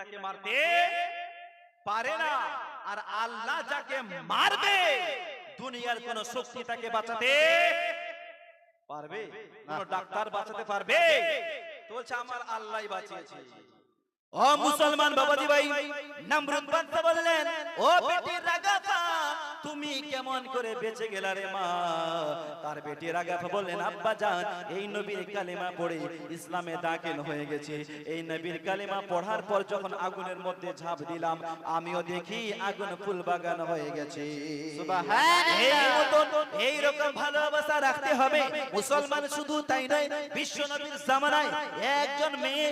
তাকে মারতে পারে না। আর আল্লাহ যাকে মারবে দুনিয়ার কোন শক্তি তাকে বাঁচাতে পারবে? কোন ডাক্তার বাঁচাতে পারবে? তো বলছে আমার আল্লাহ বাঁচিয়েছে। ও মুসলমান বাবাজি ভাই নমরুদ বললেন ও বেটি রাগাফা তুমি কেমন করে বেঁচে গেলা রে মা? তার বেটি রাগাফা বললেন আব্বা জান এই নবীর কালেমা পড়ে ইসলামে দাখিল হয়ে গেছে। এই নবীর কালেমা পড়ার পর যখন আগুনের মধ্যে ঝাঁপ দিলাম আমিও দেখি আগুন ফুল বাগান হয়ে গেছে। এই রকম ভালোবাসা রাখতে হবে। মুসলমান শুধু তাই নয় বিশ্ব নবীর জামানায় একজন মেয়ে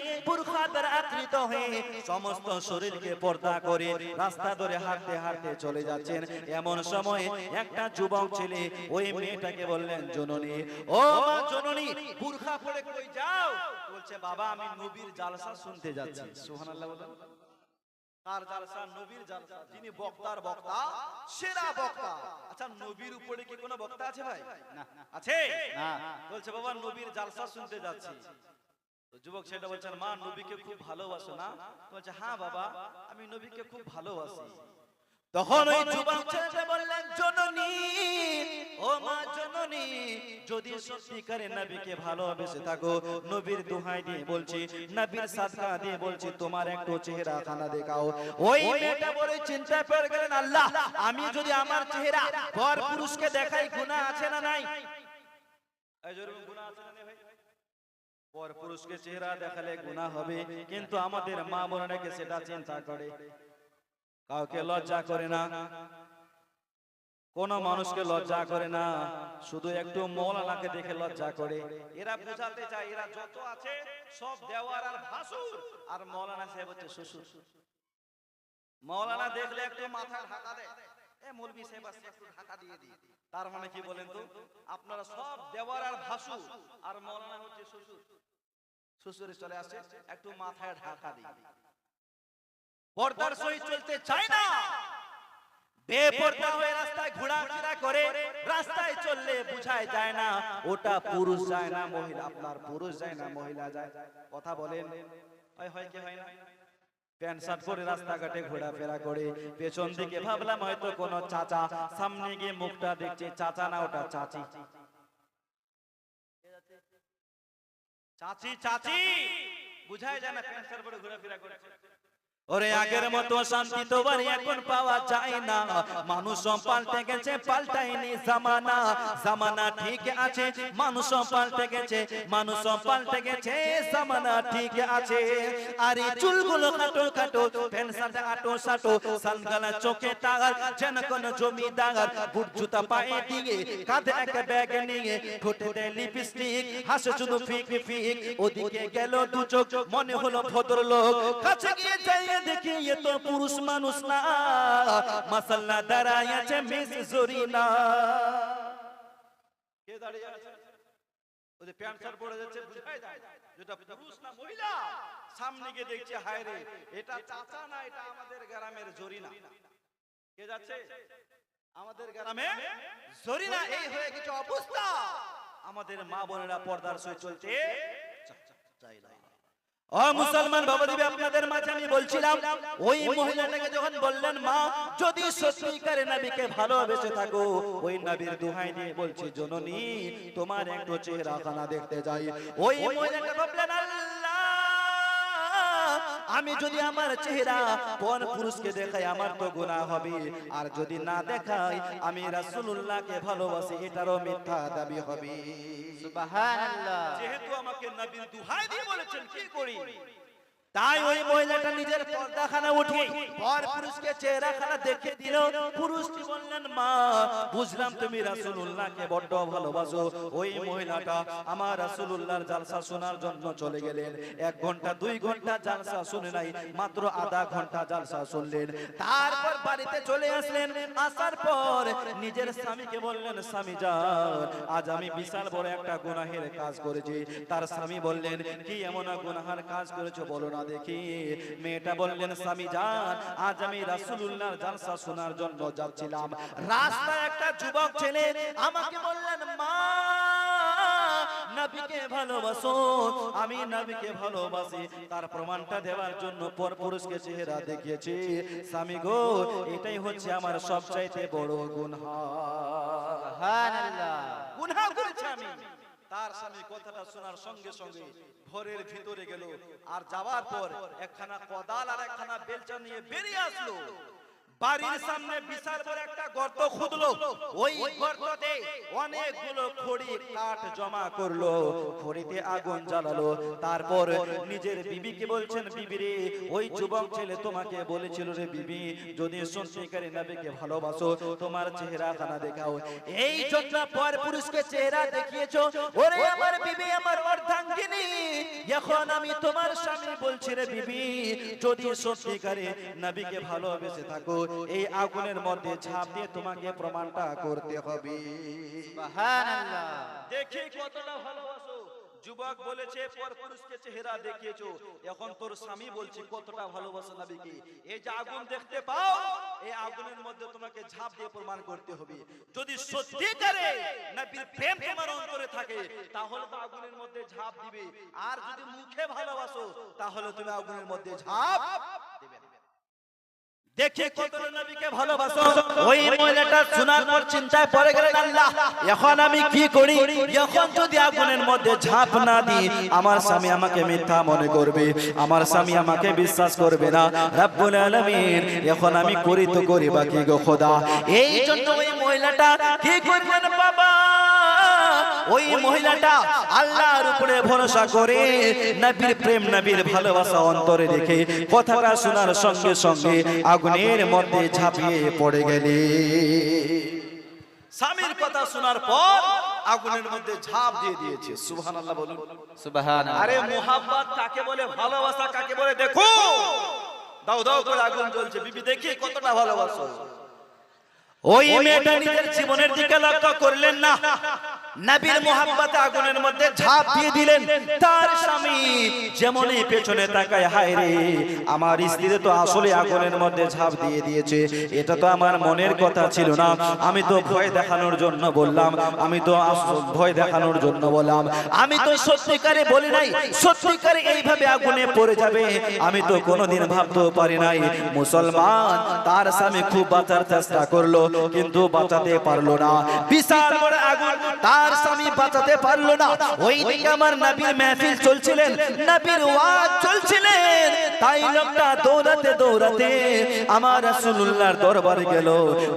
দ্বারা আকৃত হয়ে সমস্ত শরীরকে পর্দা করে রাস্তা ধরে হাঁটতে হাঁটতে চলে যাচ্ছেন। এমন সময় একটা যুবক ছেলে ওই মেয়েটাকে বললেন, জননী, ও মা জননী, বুরখা পরে কই যাও? বলছে, বাবা, আমি নবীর জালসা শুনতে যাচ্ছি। সুবহানাল্লাহ বলেন। কার জালসা নবীর জালসা, যিনি বক্তার বক্তা, সেরা বক্তা। আচ্ছা নবীর উপরে কি কোনো বক্তা আছে ভাই? না, আছে? না। বলছে, বাবা, নবীর জালসা শুনতে যাচ্ছি। যুবক সেটা বলছেন মা, নবীকে খুব ভালোবাসো না? বলছে হ্যাঁ বাবা, আমি নবীকে খুব ভালোবাসি। তখন ওই যুবক ছেলেটা বললেন জননী ও মা জননী যদি সত্যিকারে নবীকে ভালোবেসে থাকো নবীর দোহাই দিয়ে বলছি নবীর সাদকা দিয়ে বলছি তোমার একটু চেহারা খানা দেখাও। ওই মেয়েটা বলে চিন্তা পড়ে গেলেন আল্লাহ আমি যদি আমার চেহারা পর পুরুষকে দেখাই গুনাহ আছে না নাই? গুনাহ আছে না নেই ভাই? পর পুরুষকে চেহারা দেখালে গুনাহ হবে কিন্তু আমাদের মা বোনেরাকে সেটা চিন্তা করে। কাউকে লজ্জা করে না। কোন মানুষকে লজ্জা করে না। শুধু একটু মৌলানাকে দেখে লজ্জা করে। এরা বোঝাতে চায় এরা যত আছে সব দেওয়ার আর ভাসুর। আর মৌলানা সাহেব হচ্ছে শ্বশুর। মৌলানা দেখলে একটু মাথা ঢাকা দেয়। এ মৌলবি সাহেব একটু ঢাকা দিয়ে দিই। তার মানে কি বলেন তো? আপনারা সব দেওয়ার আর ভাসুর। আর মৌলানা হচ্ছে শ্বশুর। শ্বশুরে চলে আসছে একটু মাথায় ঢাকা দিই। পর্দার সহিত চলতে চায় না। বেপর্দা হয়ে রাস্তায় ঘোরাফেরা করে রাস্তায় চললে বুঝায় যায় না ওটা পুরুষ যায় না মহিলা আপনার পুরুষ যায় না মহিলা যায়। কথা বলেন। হয় হয় কি হয় না? প্যান্ট শার্ট পরে রাস্তাঘাটে ঘোরাফেরা করে। পেছন দিকে ভাবলাম হয়তো কোন চাচা সামনে গিয়ে মুখটা দেখছে চাচা না ওটা চাচি। চাচি। চাচি বুঝায় যায় না প্যান্ট শার্ট পরে ঘোরাফেরা করে ওরে আগের মতো শান্তি তো আর এখন পাওয়া যায় না। মানুষ পাল্টে গেছে, পাল্টায়নি জামানা। জামানা ঠিক আছে, মানুষ পাল্টে গেছে, মানুষ পাল্টে গেছে, জামানা ঠিক আছে। আরে চুলগুলো কাটো কাটো প্যান্ট শার্ট আটো সাটো সানগালা চোখে টাগার যেন কোন জমিদার বুট জুতা পায়ে দিয়ে কাঁধে এক ব্যাগ নিয়ে ঠোঁটে লিপস্টিক হাসে শুধু ফিক ফিক। ওদিকে গেল দু চোখ মনে হলো ভদ্রলোক, কাছে গিয়ে যাইয়ে এ তো পুরুষ মানুষ না কে দাঁড়িয়ে আছে যে প্যান্ট শার্ট পরে যাচ্ছে বুঝাই যেটা পুরুষ না মহিলা সামনে গিয়ে দেখছে হায় রে এটা চাচা না এটা আমাদের গ্রামের কে যাচ্ছে আমাদের গ্রামে এই হয়ে অবস্থা আমাদের মা বোনেরা পর্দার সহিত চলছে চাই না ও মুসলমান বাবা দিবে, আপনাদের মাঝে আমি বলছিলাম, ওই মহিলাটাকে যখন বললেন, মা, যদি সত্যিকারে নবীকে ভালোবেসে থাকো, ওই নবীর দোহাই নিয়ে বলছি, জননী, তোমার একটু চেহারা দেখতে যাই। ওই মহিলাটা ভাবলেন, আল্লাহ আমি যদি আমার চেহারা পর পুরুষকে দেখাই আমার তো গুনাহ হবে। আর যদি না দেখাই আমি রাসূলুল্লাহকে ভালোবাসি এটারও মিথ্যা দাবি হবে। সুবহানাল্লাহ। যেহেতু আমাকে নবী দুহাই দিয়ে বলেছেন কি করি? তাই ওই মহিলাটা নিজের পর্দাখানা উঠে পর পুরুষকে চেহারাখানা দেখে দিল। পুরুষটি বললেন, মা, বুঝলাম তুমি রাসূলুল্লাহকে বড্ড ভালোবাসো। ওই মহিলাটা আমার রাসূলুল্লাহর জালসা শোনার জন্য চলে গেলেন। এক ঘণ্টা, দুই ঘণ্টা জালসা শুনে নাই, মাত্র আধা ঘণ্টা জালসা শুনলেন। তারপর বাড়িতে চলে আসলেন। আসার পর নিজের স্বামীকে বললেন, স্বামী যান, আজ আমি বিশাল বড় একটা গুনাহের কাজ করেছি। তার স্বামী বললেন, কি এমন গুনাহার কাজ করেছ? বলো না দেখি। মেয়েটা বললেন স্বামী যান আজ আমি রাসূলুল্লাহর জালসা শোনার জন্য যাচ্ছিলাম। রাস্তায় একটা যুবক ছেলে আমাকে বললেন মা নবীকে ভালোবাসো আমি নবীকে ভালোবাসি। তার প্রমাণটা দেওয়ার জন্য পর পুরুষকে চেহারা দেখিয়েছি। স্বামী গো এটাই হচ্ছে আমার সবচাইতে বড় গুনহা। সুবহানাল্লাহ। গুনহা করেছি আমি তার স্বামী কথাটা শোনার সঙ্গে সঙ্গে ঘরের ভিতরে গেল। আর যাওয়ার পর একখানা কদাল আর একখানা বেলচা নিয়ে বেরিয়ে আসলো। বাড়ির সামনে বিশাল বড় একটা গর্ত খুদলো ওই গর্ততে অনেকগুলো খড়ি কাঠ জমা করল। খড়িতে আগুন জ্বালালো। তারপর নিজের বিবিকে বলছেন বিবি রে ওই যুবক ছেলে তোমাকে বলেছিল রে বিবি যদি সত্যিকারে নবীকে ভালোবাসো তোমার চেহারা খানা দেখাও। এই জন্য পর পুরুষকে চেহারা দেখিয়েছো ওরে আমার বিবি আমার অর্ধাঙ্গিনী। এখন আমি তোমার স্বামী বলছি রে বিবি যদি সত্যিকারে নবীকে ভালোবেসে থাকো এই আগুনের মধ্যে ঝাঁপ দিয়ে তোমাকে প্রমাণটা করতে হবে। দেখি কতটা ভালোবাসো। যুবক বলেছে পর পুরুষকে চেহারা দেখিয়েছো। এখন তোর স্বামী বলছি কতটা ভালোবাসো নবীকে। এই যে আগুন দেখতে পাও এই আগুনের মধ্যে তোমাকে ঝাঁপ দিয়ে প্রমাণ করতে হবে। যদি সত্যিকারে নবীর প্রেম তোমার অন্তরে থাকে তাহলে তো আগুনের মধ্যে ঝাঁপ দিবে। আর যদি মুখে ভালোবাসো তাহলে তুমি আগুনের মধ্যে ঝাঁপ দিবে না। দেখে কত নবীকে ভালোবাসো। ওই মহিলাটা শোনার পর চিন্তায় পড়ে গেলেন আল্লাহ এখন আমি কি করি? এখন যদি আগুনের মধ্যে ঝাঁপ না দিই আমার স্বামী আমাকে মিথ্যা মনে করবে আমার স্বামী আমাকে বিশ্বাস করবে না। রাব্বুল আলামিন এখন আমি করি তো করি বাকি গো খোদা। এই জন্য ওই মহিলাটা কি করলেন বাবা ওই মহিলাটা আল্লাহর উপরে ভরসা করে নবীর প্রেম নবীর ভালোবাসা অন্তরে রেখে কথাটা শোনার সঙ্গে সঙ্গে আগুনের মধ্যে ঝাঁপিয়ে পড়ে গেলে। স্বামীর কথা শোনার পর আগুনের মধ্যে ঝাঁপ দিয়ে দিয়েছে। সুবহানাল্লাহ বলুন। সুবহানাল্লাহ। আরে মোহাব্বত কাকে বলে ভালোবাসা কাকে বলে দেখো দাও দাও করে আগুন জ্বলছে। বিবি দেখি কতটা ভালোবাসো। ওই মেয়েটা নিজের জীবনের দিকে লক্ষ্য করলেন না। নবীর মোহাব্বতে আগুনের মধ্যে ঝাঁপ দিয়ে দিলেন। তার স্বামী যেমনই পেছনে তাকায় হায় রে আমার স্ত্রী তো আসলে আগুনের মধ্যে ঝাঁপ দিয়ে দিয়েছে। এটা তো আমার মনের কথা ছিল না। আমি তো ভয় দেখানোর জন্য বললাম। আমি তো ভয় দেখানোর জন্য বললাম। আমি তো সত্যিকারে বলি নাই। সত্যিকারে এইভাবে আগুনে পড়ে যাবে। আমি তো কোনোদিন ভাবতেও পারি নাই। মুসলমান তার স্বামী খুব বাঁচার চেষ্টা করল কিন্তু বাঁচাতে পারল না। বিশাল বড় আগুন তার স্বামী বাঁচাতে পারল না। ওই দিকে আমার নবীর মেহফিল চলছিলেন। নবীর ওয়াজ চলছিলেন। তাই লোকটা দৌড়াতে দৌড়াতে আমার রাসূলুল্লাহর দরবারে গেল।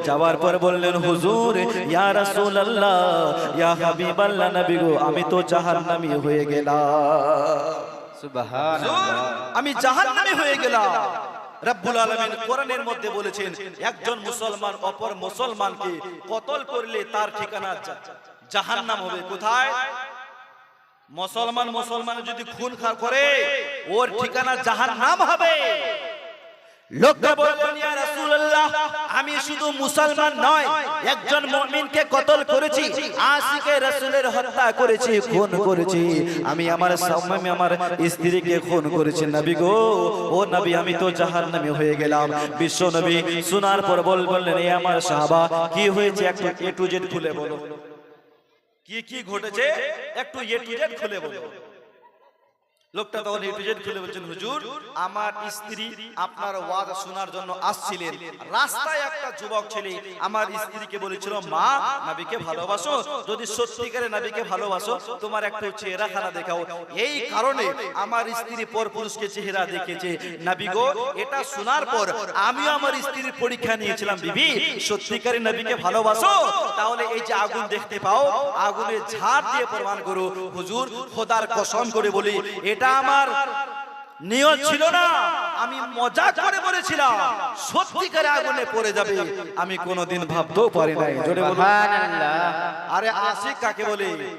যাওয়ার পর বললেন হুজুর ইয়া রাসূলুল্লাহ ইয়া হাবিবাল্লাহ নবী গো আমি তো জাহান্নামী হয়ে গেলাম। সুবহানাল্লাহ। আমি জাহান্নামী হয়ে গেলাম। রব্বুল আলমিন কোরআনের মধ্যে বলেছেন, একজন মুসলমান অপর মুসলমানকে কতল করলে তার ঠিকানা জাহান নাম হবে? কোথায়? মুসলমান মুসলমান যদি খুন খার করে, ওর ঠিকানা জাহান্নাম হবে। লোকটা বললেন ইয়া রাসূলুল্লাহ আমি শুধু মুসলমান নয় একজন মুমিনকে কতল করেছি আশিকে রাসূলের হত্যা করেছি খুন করেছি আমি আমার স্বামী আমার স্ত্রীকে খুন করেছি নবী গো ও নবী আমি তো জাহান্নামী হয়ে গেলাম বিশ্ব নবী শোনার পর বল বললেন এই আমার সাহাবা কি হয়েছে একটু এ টু জেড খুলে বলো। কি কি ঘটেছে? একটু এ টু জেড খুলে বলো। লোকটা তখন এ টু খুলে বলছেন, হুজুর, আমার স্ত্রী আপনার ওয়াজ শোনার জন্য আসছিলেন। রাস্তায় একটা যুবক ছেলে আমার স্ত্রীকে বলেছিল, মা, নবীকে ভালোবাসো। যদি সত্যিকারে নবীকে ভালোবাসো, তোমার একটু চেহারা খানা দেখাও। এই কারণে আমার স্ত্রী পর পুরুষকে চেহারা দেখেছে। নবী এটা শোনার পর আমিও আমার স্ত্রীর পরীক্ষা নিয়েছিলাম, বিবি। সত্যিকারে নবীকে ভালোবাসো? তাহলে এই যে আগুন দেখতে পাও আগুনে ঝাড় দিয়ে প্রমাণ করো। হুজুর, খোদার কসম করে বলি, এটা আমার নিয়ত ছিল না। আমি মজা করে বলেছিলাম সত্যিকারে আগুনে পড়ে যাবে। আমি কোনোদিন ভাবতেও পারি নাই। জোরে আরে আশিক কাকে বলে?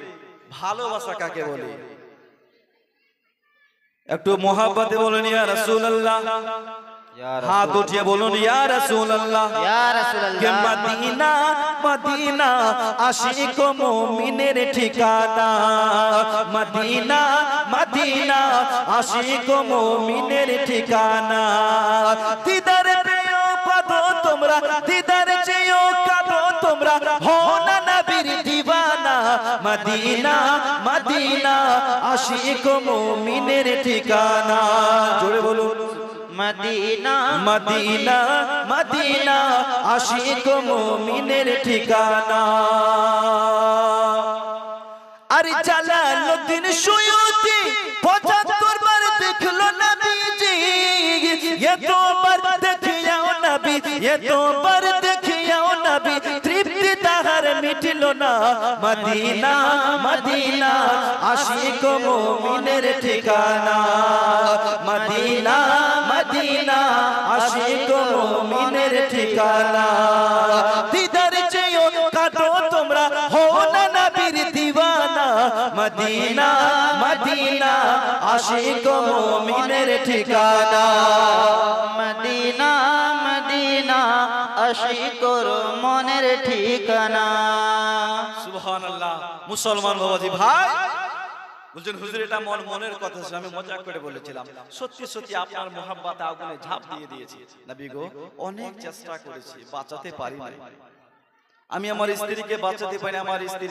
ভালোবাসা কাকে বলে? একটু মোহাব্বতে বলুন ইয়া রাসূলুল্লাহ। ইয়া হাত উঠিয়ে বলুন ইয়া রাসূলুল্লাহ। ইয়া কে রাসূলুল্লাহ মদিনা মদিনা, আশিক মুমিনের ঠিকানা। মদিনা মদিনা, আশিক মুমিনের ঠিকানা। দিদার প্রিয় পদ তোমরা, দিদার চেয়েও কাঁদো তোমরা, হো মদিনা মদিনা আশিক মুমিনের ঠিকানা। জোরে বলুন। মদিনা মদিনা মদিনা আশিক মুমিনের ঠিকানা। আরে জালালউদ্দিন সুয়ুতি 75 না মদিনা মদিনা, আশিক মুমিনের ঠিকানা। মদিনা মদিনা, আশিক মুমিনের ঠিকানা। দিদার চেয়েও কাটো তোমরা হো না নবীর দিওয়ানা। মদিনা মদিনা, আশিক মুমিনের ঠিকানা। মদিনা মদিনা, আশিকর মনের ঠিকানা। মুসলমান বাবাজি ভাই। বলছেন হুজুর এটা মন মনের কথা ছিল, আমি মজা করে বলেছিলাম। সত্যি সত্যি আপনার মোহাব্বত আগুনে ঝাঁপ দিয়ে দিয়েছি। নবী গো অনেক চেষ্টা করেছি বাঁচাতে পারি না আমি আমার স্ত্রীকে বাঁচাতে পারি আমার স্ত্রী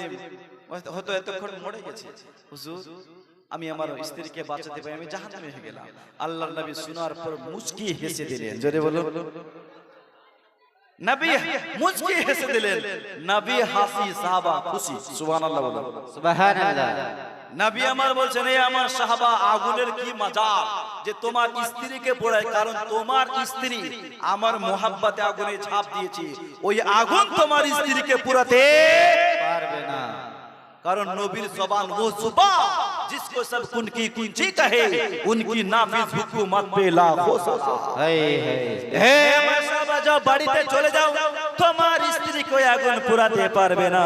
হয়তো- হয়তো এতক্ষণ মরে গেছে। হুজুর আমি আমার স্ত্রীকে বাঁচাতে পারি আমি জাহান্নামে হয়ে গেলাম। আল্লাহর নবী শোনার পর মুচকি হেসে দিলেন। জোরে বলো নবী মুচকি হেসে দিলেন নবী হাসি সাহাবা খুশি সুবহানাল্লাহ বলো সুবহানাল্লাহ নবী আমার বলছেন এই আমার সাহাবা আগুনের কি মজার যে তোমার স্ত্রীকে পোড়ায় কারণ তোমার স্ত্রী আমার মোহাব্বতে আগুনে ঝাঁপ দিয়েছে ওই আগুন তোমার স্ত্রীকে পুরাতে পারবে না कारण नबीर जबान वो जुबा जिसको सब उनकी कुंजी कहे उनकी नाफिज हुकूमत पे लाखों सजा হাই হাই হে আমার সাহাবা যাও বাড়িতে চলে যাও। তোমার স্ত্রীকে আগুন পুরাতে পারবে না।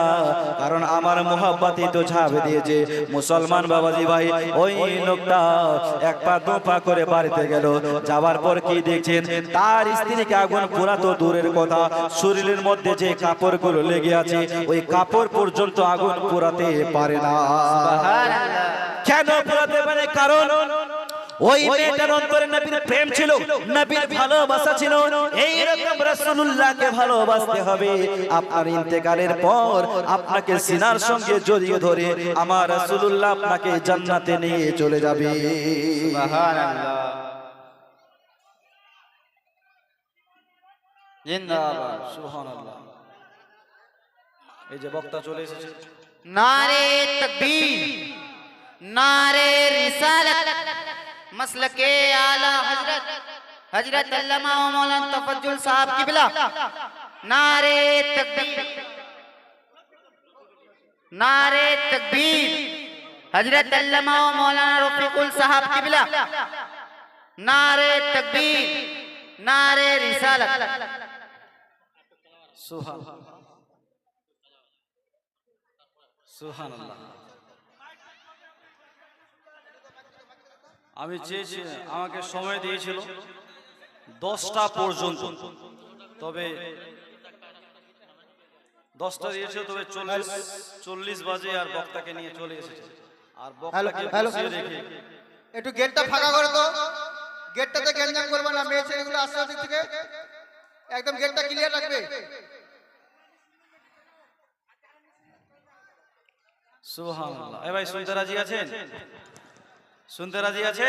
কারণ আমার মোহাব্বতই তো ঝাঁপ দিয়েছে। মুসলমান বাবাজি ভাই ওই লোকটা এক পা দু পা করে বাড়িতে গেল। যাওয়ার পর কি দেখছেন? তার স্ত্রীকে আগুন পুরা তো দূরের কথা। শরীরের মধ্যে যে কাপড়গুলো লেগে আছে ওই কাপড় পর্যন্ত আগুন পুরাতে পারে না। কেন পুরাতে পারে? কারণ ওই মেয়েটার অন্তরে নবীর প্রেম ছিল নবীর ভালোবাসা ছিল। এই রকম রাসূলুল্লাহকে ভালোবাসতে হবে। আপনার ইন্তেকালের পর আপনাকে সিনার সঙ্গে জড়িয়ে ধরে আমার রাসূলুল্লাহ আপনাকে জান্নাতে নিয়ে চলে যাবে। সুবহানাল্লাহ। জিন্দাবাদ। সুবহানাল্লাহ। এই যে বক্তা চলে এসেছে। নারে তাকবীর নারে রিসালাত। مسلک اعلی حضرت حضرت علامہ مولانا تفضل صاحب قبلہ نعرہ تکبیر نعرہ تکبیر حضرت علامہ مولانا رفیق صاحب قبلہ نعرہ تکبیر نعرہ رسالت سبحان اللہ سبحان اللہ আমি চেয়েছি আমাকে সময় দিয়েছিল দশটা পর্যন্ত। তবে দশটা দিয়েছিল তবে চল্লিশ চল্লিশ বাজে আর বক্তাকে নিয়ে চলে এসেছে। আর বক্তাকে রেখে একটু গেটটা ফাঁকা করে তো। গেটটাতে গ্যাঞ্জাম করবে না মেয়ে ছেলেগুলো আস্তে ওদিক থেকে। একদম গেটটা ক্লিয়ার রাখবে। সুবহানাল্লাহ। এ ভাই শুনতে রাজি আছেন। শুনতে রাজি আছে?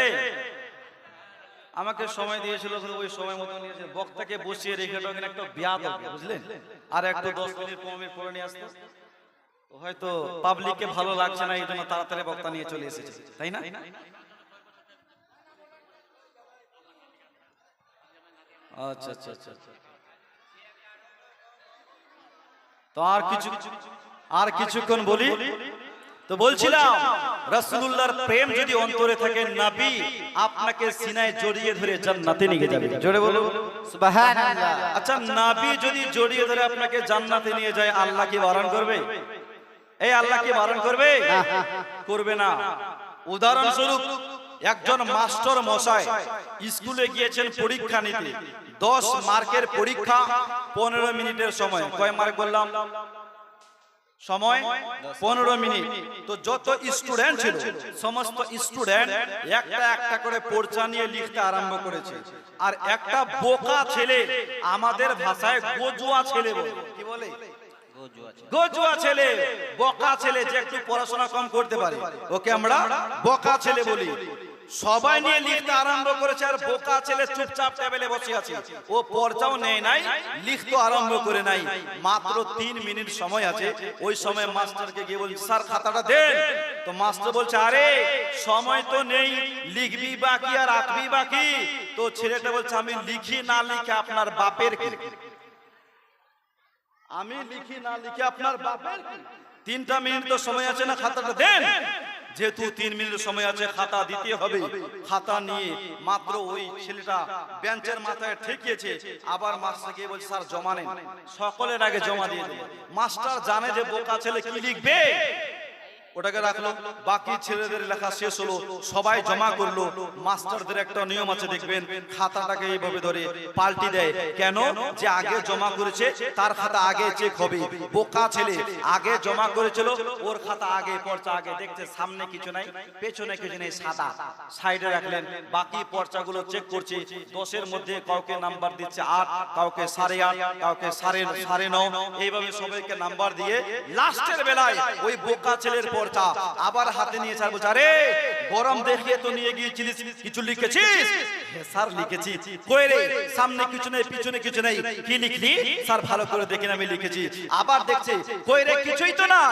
আমাকে সময় দিয়েছিল ওই সময় মতো নিয়েছে বক্তাকে বসিয়ে রেখে একটা বিয়াদ বুঝলেন? আর একটু দশ মিনিট পনেরো মিনিট পরে নিয়ে আসতে হয়তো পাবলিককে ভালো লাগছে না এই জন্য তাড়াতাড়ি বক্তা নিয়ে চলে এসেছে তাই না? আচ্ছা আচ্ছা আচ্ছা আচ্ছা। তো আর কিছু আর কিছুক্ষণ বলি? তো বলছিলাম রাসূলুল্লাহর প্রেম যদি অন্তরে থাকে নবী আপনাকে সিনায় জড়িয়ে ধরে জান্নাতে নিয়ে যাবে। জোরে বলো সুবহানাল্লাহ। আচ্ছা নবী যদি জড়িয়ে ধরে আপনাকে জান্নাতে নিয়ে যায় আল্লাহ কি বারণ করবে? এই আল্লাহ কি বারণ করবে? করবে না। উদাহরণস্বরূপ একজন মাস্টার মশাই স্কুলে গিয়েছেন পরীক্ষা নিতে। দশ মার্কের পরীক্ষা পনেরো মিনিটের সময়। কয় মার্ক বললাম? সময় পনেরো মিনিট। তো যত স্টুডেন্ট ছিল সমস্ত স্টুডেন্ট একটা একটা করে পর্চা নিয়ে লিখতে আরম্ভ করেছে। আর একটা বোকা ছেলে আমাদের ভাষায় গোজুয়া ছেলে বলে। কি বলে? গজুয়া ছেলে। বকা ছেলে যে একটু পড়াশোনা কম করতে পারে ওকে আমরা বকা ছেলে বলি। সবাই নিয়ে লিখতে আরম্ভ করেছে আর বোকা ছেলে চুপচাপ টেবিলে বসে আছে। ও পর্চাও নেয় নাই, লিখতে আরম্ভ করে নাই। মাত্র তিন মিনিট সময় আছে। ওই সময় মাস্টারকে গিয়ে বলছি, স্যার, খাতাটা দেন। তো মাস্টার বলছে, আরে, সময় তো নেই, লিখবি বাকি আর আঁকবি বাকি। তো ছেলেটা বলছে, আমি লিখি না লিখে আপনার বাপের কি? আমি লিখি না লিখে আপনার বাপের? তিনটা মিনিট তো সময় আছে না, খাতাটা দেন। যেহেতু তিন মিনিট সময় আছে, খাতা দিতে হবে। খাতা নিয়ে মাত্র ওই ছেলেটা বেঞ্চের মাথায় ঠেকিয়েছে। আবার মাস্টারকে বলছে, স্যার, জমা নেন। সকলের আগে জমা দিয়ে মাস্টার জানে যে বোকা ছেলে কি লিখবে? ওটাকে রাখল বাকি ছেলেদের লেখা শেষ হলো সবাই জমা করল মাস্টারদের একটা নিয়ম আছে দেখবেন খাতাটাকে এইভাবে ধরে পাল্টি দেয় কেন? যে আগে জমা করেছে তার খাতা আগে চেক হবে বোকা ছেলে আগে জমা করেছিল ওর খাতা আগে পর্চা আগে দেখছে সামনে কিছু নাই পেছনে কিছু নেই সাদা সাইডে রাখলেন বাকি পর্চাগুলো চেক করছে দশের মধ্যে কাউকে নাম্বার দিচ্ছে আট কাউকে সাড়ে আট কাউকে সাড়ে সাড়ে ন এইভাবে সবাইকে নাম্বার দিয়ে লাস্টের বেলায় ওই বোকা ছেলের পর্চা আবার হাতে নিয়ে বলছে আরে গরম দেখিয়ে তো নিয়ে গিয়েছিলিস, কিছু লিখেছিস? স্যার, লিখেছি। কই রে, সামনে কিছু নেই, পিছনে কিছু নেই। কি লিখলি? স্যার, ভালো করে দেখেন আমি লিখেছি। আবার দেখছে, কই রে, কিছুই তো না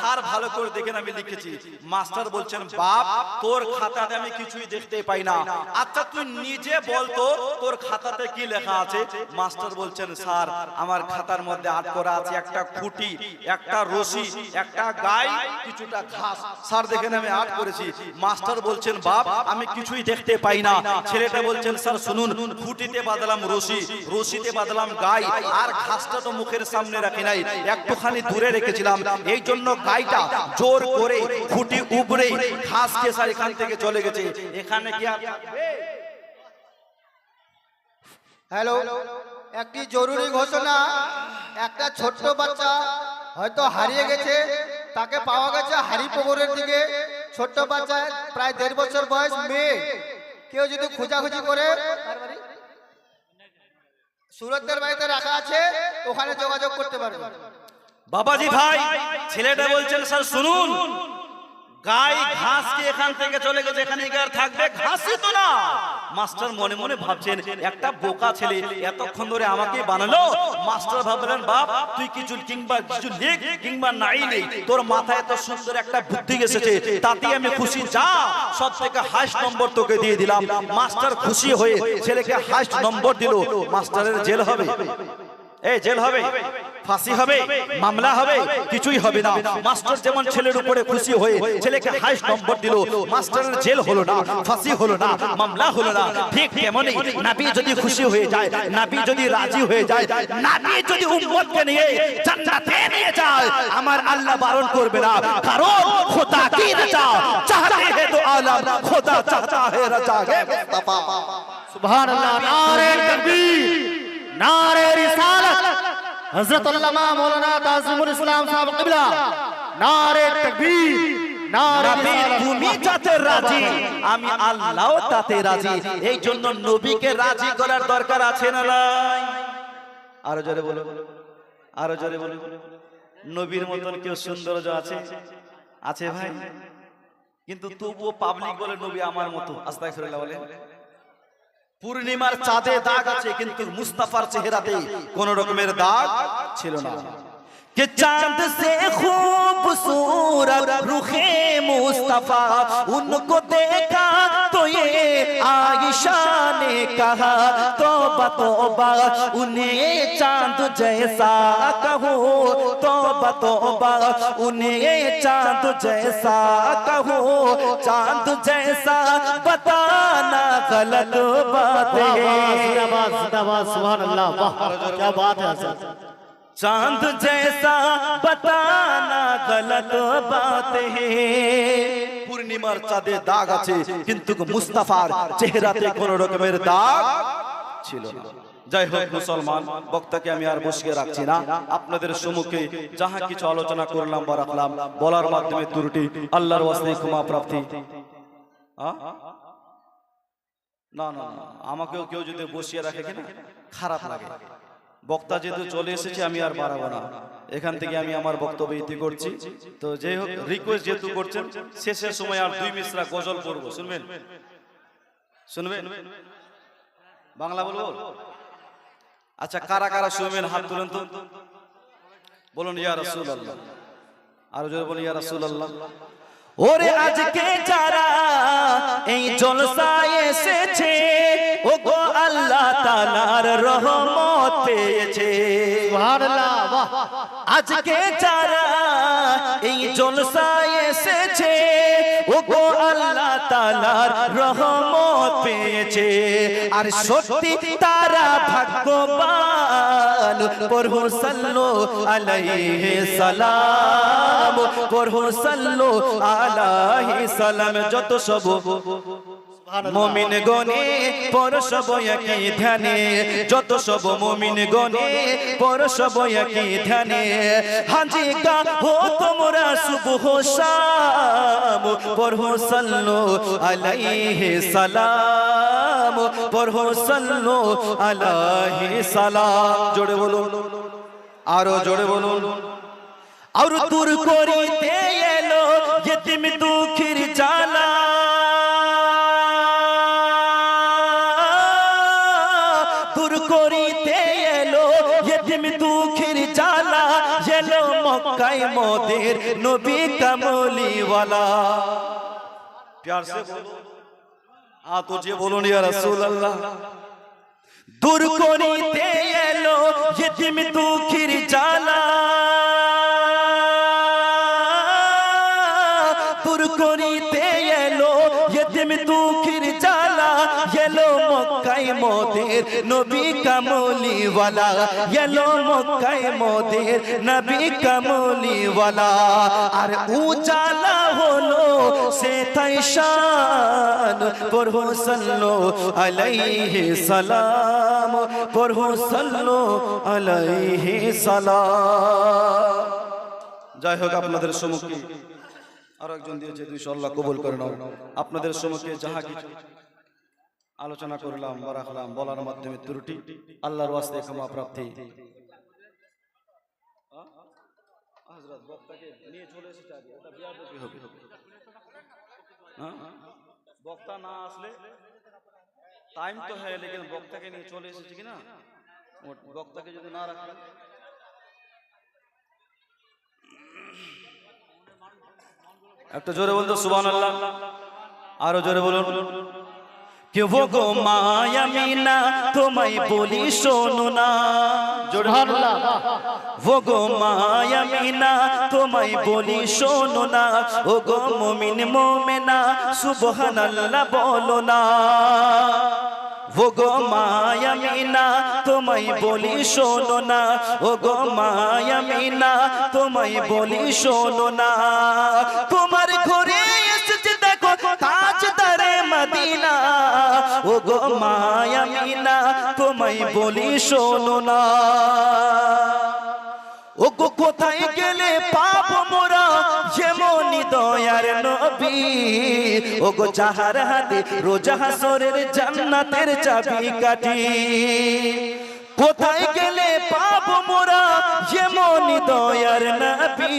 স্যার, ভালো করে দেখেন আমি লিখেছি। মাস্টার বলছেন, বাপ, তোর খাতাতে আমি কিছুই দেখতে পাই না। আচ্ছা তুই নিজে বলতো তোর খাতাতে কি লেখা আছে? মাস্টার বলছেন, স্যার, আমার খাতার মধ্যে আট করা আছে, একটা খুঁটি, একটা রশি, একটা গাই, কিছুটা ঘাস স্যার দেখেন, আমি আট করেছি। মাস্টার বলছেন, বাপ, আমি কিছুই দেখতে পাই না। ছেলেটা বলছেন, স্যার, শুনুন, খুঁটিতে বাদলাম রশি। রশিতে বাদলাম গাই। আর ঘাসটা তো মুখের সামনে রাখি নাই। একটুখানি দূরে রেখেছিলাম। এই জন্য গাইটা জোর করে খুঁটি উপরে ঘাসকে স্যার এখান থেকে চলে গেছে। এখানে কি আর হ্যালো, একটি জরুরি ঘোষণা। একটা ছোট্ট বাচ্চা হয়তো হারিয়ে গেছে। তাকে পাওয়া গেছে হারিপুকুরের দিকে। ছোট্ট বাচ্চা, প্রায় দেড় বছর বয়স মেয়ে। কেউ যদি খোঁজাখুঁজি করে, সুরতদের বাড়িতে রাখা আছে, ওখানে যোগাযোগ করতে পারবে। বাবাজি ভাই, ছেলেটা বলছেন, স্যার, শুনুন। গাই ঘাস কি এখান থেকে চলে গেছে, এখানে থাকবে? ঘাসই তো না। মাস্টার মনে মনে ভাবছেন, একটা বোকা ছেলে এতক্ষণ ধরে আমাকে বানালো? মাস্টার ভাবলেন, বাপ, তুই কিছু কিংবা কিছু লেখ কিংবা নাই নেই তোর মাথায় এত সুন্দর একটা বুদ্ধি এসেছে তাতে আমি খুশি। যা সব থেকে হাইস্ট নম্বর তোকে দিয়ে দিলাম। মাস্টার খুশি হয়ে ছেলেকে হাইস্ট নম্বর দিল। মাস্টারের জেল হবে। এ, জেল হবে। ফাঁসি হবে, মামলা হবে, কিছুই হবে না। মাস্টার যেমন ছেলের উপরে খুশি হয়ে ছেলেকে হাইস্ট নম্বর দিল, মাস্টারের জেল হলো না, ফাঁসি হলো না, মামলা হলো না। ঠিক তেমনই নাবি যদি খুশি হয়ে যায় নাবি যদি রাজি হয়ে যায় নাবি যদি উম্মতকে নিয়ে জান্নাতে নিয়ে যায়, আমার আল্লাহ বারণ করবে না। কারণ খোদা কি রাজা? চাহতে হে তো আলম, খোদা চাহতা হে রাজা। হে মুস্তাফা। সুবহানাল্লাহ, নারে তাকবীর, নারে হজরত মৌলানা তাজমুল ইসলাম সাহেব কিবলা নারে তকবীর রাজি আমি আল্লাহ তাতে রাজি এই জন্য নবীকে রাজি করার দরকার আছে না নাই? আরও জোরে বলে আরও জোরে বলো নবীর মতন কেউ সৌন্দর্য আছে? আছে ভাই? কিন্তু তবুও পাবলিক বলে নবী আমার মতো আস্তায় ফিরল্লাহ বলে পূর্ণিমার চাঁদে দাগ আছে, কিন্তু মুস্তাফার চেহারাতে কোন রকমের দাগ ছিল না। কে চাঁদ সে খুব সুরত রুখে মুস্তাফা, উনকো দেখা তো ইয়ে আয়েশা নে কাহা তোবা তোবা উনি চাঁদ জয়সা কহো तौबा तौबा उन्हें चांद जैसा कहो चांद जैसा बताना गलत बात है जिंदाबाद जिंदाबाद सुभान अल्लाह वाह क्या बात है हजरत चांद जैसा बताना गलत बात है পূর্ণিমার চাঁদে দাগ আছে কিন্তু মুস্তাফার চেহারাতে কোন রকমের দাগ ছিল না যাই হোক মুসলমান বক্তাকে আমি আর বসিয়ে রাখছি না। আপনাদের সম্মুখে যাহা কিছু আলোচনা করলাম বা রাখলাম বলার মাধ্যমে ত্রুটি আল্লাহর ওয়াসনে ক্ষমা প্রাপ্তি। না না না আমাকেও কেউ যদি বসিয়ে রাখে কিনা খারাপ লাগে। বক্তা যেহেতু চলে এসেছে আমি আর বাড়াবো না। এখান থেকে আমি আমার বক্তব্য ইতি করছি। তো যাই হোক রিকোয়েস্ট যেহেতু করছেন শেষের সময় আর দুই মিশ্রা গজল করব। শুনবেন? শুনবেন? বাংলা বলব? আচ্ছা কারা কারা শুনবেন হাত তুলেন তো। বলুন ইয়া রাসূল আল্লাহ আর জোরে বলুন ইয়া রাসূল আল্লাহ ওরে আজকে যারা এই জলসায় এসেছে আল্লাহ তালার রহমত পেয়েছে আজকে যারা এই জলসায় এসেছে ও গো আল্লাহ তালার রহমত পেয়েছে। আর সত্যি তারা ভাগ্যবান পড়হু সাল্লো আলাইহি সালাম পড়হু সাল্লো আলাইহি সালাম যত সব মমিন গনে পরশব একই ধ্যানে, যত সব মমিন গনে পরশব একই ধ্যানে। হাজি গা হো তোমরা সুবহ শাম পরহু সাল্লো আলাইহি সালাম পরহু সাল্লো আলাইহি সালাম। জোরে বলুন। আরও জোরে বলুন। আর দূর করিতে এলো ইতিম দুঃখের নবী কামলিওয়ালা प्यार से बोलो हाँ तो जी बोलो या रसूल अल्लाह দূর করিতে এলো ইতিম দুঃখের জ্বালা মোদের নবী কামলিওয়ালা, এলো মক্কায় মোদের নবী কামলিওয়ালা। আর উজালা হলো সে তাই শান পড়হু সাল্লো আলাইহি সালাম পড়হু সাল্লো আলাইহি সালাম। যাই হোক, আপনাদের সম্মুখে কবুল করে নাও। আপনাদের সম্মুখে যাহা কিছু আলোচনা করলাম বা রাখলাম বলার মাধ্যমে ত্রুটি, আল্লাহর ওয়াস্তে ক্ষমা প্রাপ্তি। হ্যাঁ? বক্তা না আসলে টাইম তো হ্যাঁ লেকিন বক্তাকে নিয়ে চলে এসেছে কি না বক্তাকে যদি না রাখেন একটা জোরে বলতো সুবান আল্লাহ আরও জোরে বলুন। কে ও গো মায়া মিনা তোমায় বলি শোনো না। ও গো মায়া মিনা তোমায় বলি শোনো না। ও গো মুমিন মোমেনা সুবহানাল্লাহ বলো না। ও গো মায়া মিনা তোমায় বলি শোনো না। ও গো মায়া মিনা তোমায় বলি শোনো না। মদিনা। ও গো মায়া মিনা, তোমায় বলি শোনো না। ও গো কোথায় গেলে পাপ মোরা, যেমনি দয়ার নবী। ও গো যাহার হাতে রোজা হাসরের জান্নাতের চাবি কাঠি। কোথায় গেলে পাপ মোরা? যেমনি দয়ার নবী।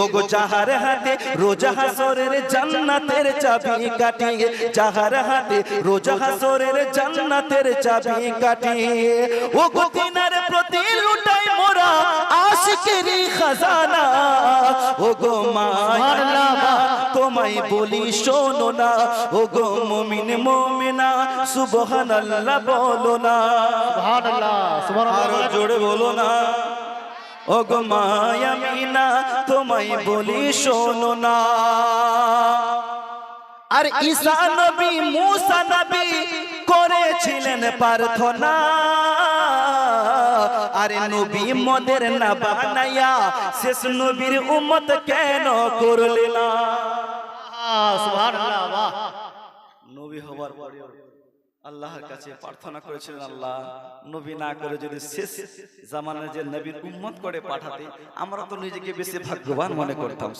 ও গো যাহার হাতে রোজা হাসরের জান্নাতের চাবি কাঠি যাহার হাতে রোজা হাসরের জান্নাতের চাবি কাঠি ও গো দিনার প্রতি লুটাই মোরা আশিকেরি খাজানা। ও গো মায়া তোমায় বলি শোনো না। ও গো মুমিন মুমিনা সুবহানাল্লাহ বলো না। সুবহানাল্লাহ সুবহানাল্লাহ জোরে বলো না। ও গো মায়া মিনা তোমায় বলি শোনো না। আর ঈসা নবী মুসা নবী করেছিলেন প্রার্থনা। আরে নবী মদের না বানাইয়া শেষ নবীর উম্মত কেন করলে না? নবী হবার পরে আল্লাহর কাছে প্রার্থনা করেছিলেন আল্লাহ নবী না করে যদি শেষ জামানার যে নবীর উম্মত করে পাঠাতে আমরা তো নিজেকে বেশি ভাগ্যবান মনে করতাম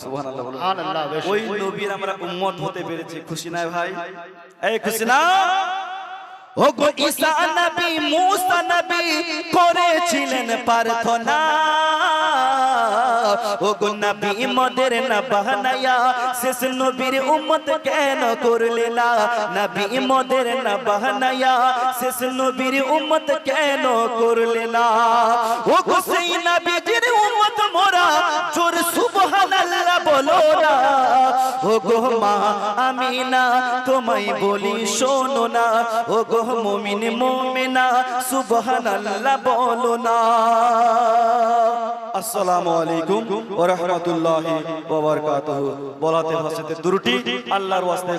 ওই নবীর আমরা উম্মত হতে পেরেছি খুশি নাই ভাই? এই খুশি না? ও ঈসা নবী মুসা নবী করেছিলেন প্রার্থনা। ও গো নবী, মোদের না বাহানায়া, শেষ নবীর উম্মত কেন করলে না? নবী, মোদের না বাহানায়া, শেষ নবীর উম্মত কেন করলে না? ও গো নবীর উম্মত মোরা জোর সুবহানাল্লাহ বলো না। ও গো মা আমিনা তোমায় বলি শোনো না। ও গো বলো না। আসসালামু আলাইকুম ওয়া রাহমাতুল্লাহি ওয়া বারাকাতুহু। বলাতে ভাষাতে দুরুটি, আল্লাহর ওয়াস্তে